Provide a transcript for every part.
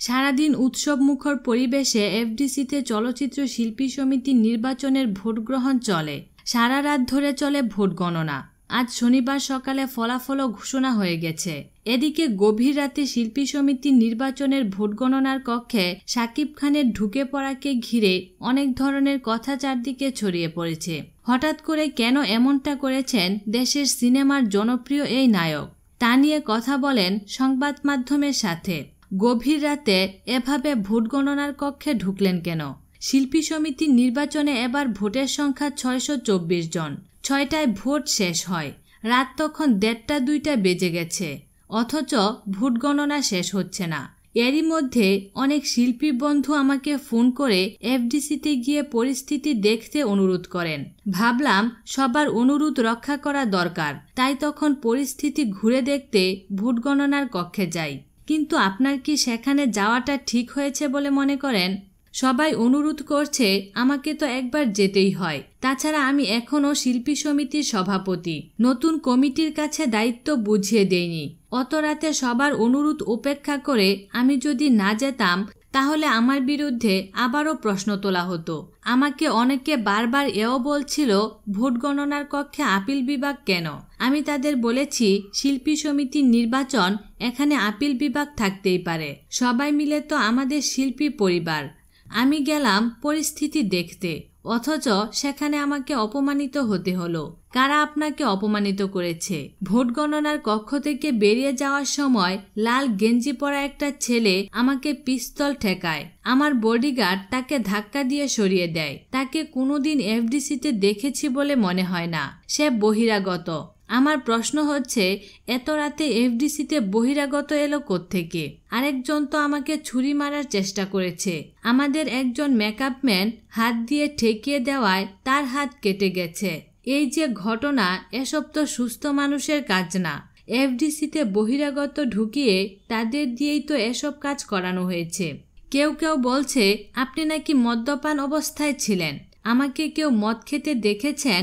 সারাদিন উৎসবমুখর পরিবেশে এফডিসিতে চলচ্চিত্র শিল্পী সমিতির নির্বাচনের ভোটগ্রহণ চলে। সারা রাত ধরে চলে ভোট গণনা। আজ শনিবার সকালে ফলাফলও ঘোষণা হয়ে গেছে। এদিকে গভীর রাতে শিল্পী সমিতির নির্বাচনের ভোট গণনার কক্ষে সাকিব খানের ঢুকে পড়াকে ঘিরে অনেক ধরনের কথা চারদিকে ছড়িয়ে পড়েছে। হঠাৎ করে কেন এমনটা করেছেন দেশের সিনেমার জনপ্রিয় এই নায়ক? তা নিয়ে কথা বলেন সংবাদ মাধ্যমের সাথে। গভীর রাতে এভাবে ভোট গণনার কক্ষে ঢুকলেন কেন? শিল্পী সমিতির নির্বাচনে এবার ভোটের সংখ্যা ছয়শো চব্বিশ জন। ছয়টায় ভোট শেষ হয়। রাত তখন দেড়টা দুইটা বেজে গেছে। অথচ ভোট গণনা শেষ হচ্ছে না। এরই মধ্যে অনেক শিল্পী বন্ধু আমাকে ফোন করে এফডিসিতে গিয়ে পরিস্থিতি দেখতে অনুরোধ করেন। ভাবলাম সবার অনুরোধ রক্ষা করা দরকার, তাই তখন পরিস্থিতি ঘুরে দেখতে ভোট গণনার কক্ষে যাই। কিন্তু আপনার কি সেখানে যাওয়াটা ঠিক হয়েছে বলে মনে করেন? সবাই অনুরোধ করছে, আমাকে তো একবার যেতেই হয়। তাছাড়া আমি এখনও শিল্পী সমিতির সভাপতি। নতুন কমিটির কাছে দায়িত্ব বুঝিয়ে দেইনি। অত রাতে সবার অনুরোধ উপেক্ষা করে আমি যদি না যেতাম তাহলে আমার বিরুদ্ধে আবারও প্রশ্ন তোলা হতো। আমাকে অনেকে বারবার এও বলছিল, ভোট গণনার কক্ষে আপিল বিভাগ কেন? আমি তাদের বলেছি, শিল্পী সমিতির নির্বাচন এখানে আপিল বিভাগ থাকতেই পারে। সবাই মিলে তো আমাদের শিল্পী পরিবার। আমি গেলাম পরিস্থিতি দেখতে, অথচ সেখানে আমাকে অপমানিত হতে হলো। কারা আপনাকে অপমানিত করেছে? ভোট গণনার কক্ষ থেকে বেরিয়ে যাওয়ার সময় লাল গেঞ্জি পরা একটা ছেলে আমাকে পিস্তল ঠেকায়। আমার বডিগার্ড তাকে ধাক্কা দিয়ে সরিয়ে দেয়। তাকে কোনোদিন এফডিসিতে দেখেছি বলে মনে হয় না। সে বহিরাগত। আমার প্রশ্ন হচ্ছে, এত রাতে এফডিসিতে বহিরাগত এলো থেকে আরেকজন তো আমাকে ছুরি মারার চেষ্টা করেছে। আমাদের একজন মেকআপ ম্যান হাত দিয়ে ঠেকিয়ে দেওয়ায় তার হাত কেটে গেছে। এই যে ঘটনা, এসব তো সুস্থ মানুষের কাজ না। এফডিসিতে বহিরাগত ঢুকিয়ে তাদের দিয়েই তো এসব কাজ করানো হয়েছে। কেউ কেউ বলছে, আপনি নাকি মদ্যপান অবস্থায় ছিলেন। আমাকে কেউ মদ খেতে দেখেছেন?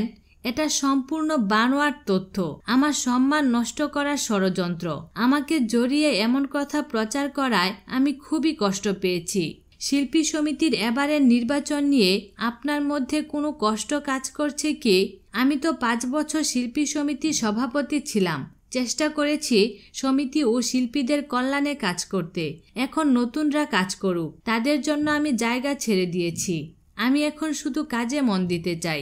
এটা সম্পূর্ণ বানোয়ার তথ্য। আমার সম্মান নষ্ট করার ষড়যন্ত্র। আমাকে জড়িয়ে এমন কথা প্রচার করায় আমি খুবই কষ্ট পেয়েছি। শিল্পী সমিতির এবারের নির্বাচন নিয়ে আপনার মধ্যে কোনো কষ্ট কাজ করছে কি? আমি তো পাঁচ বছর শিল্পী সমিতির সভাপতি ছিলাম। চেষ্টা করেছি সমিতি ও শিল্পীদের কল্যাণে কাজ করতে। এখন নতুনরা কাজ করুক। তাদের জন্য আমি জায়গা ছেড়ে দিয়েছি। আমি এখন শুধু কাজে মন দিতে চাই।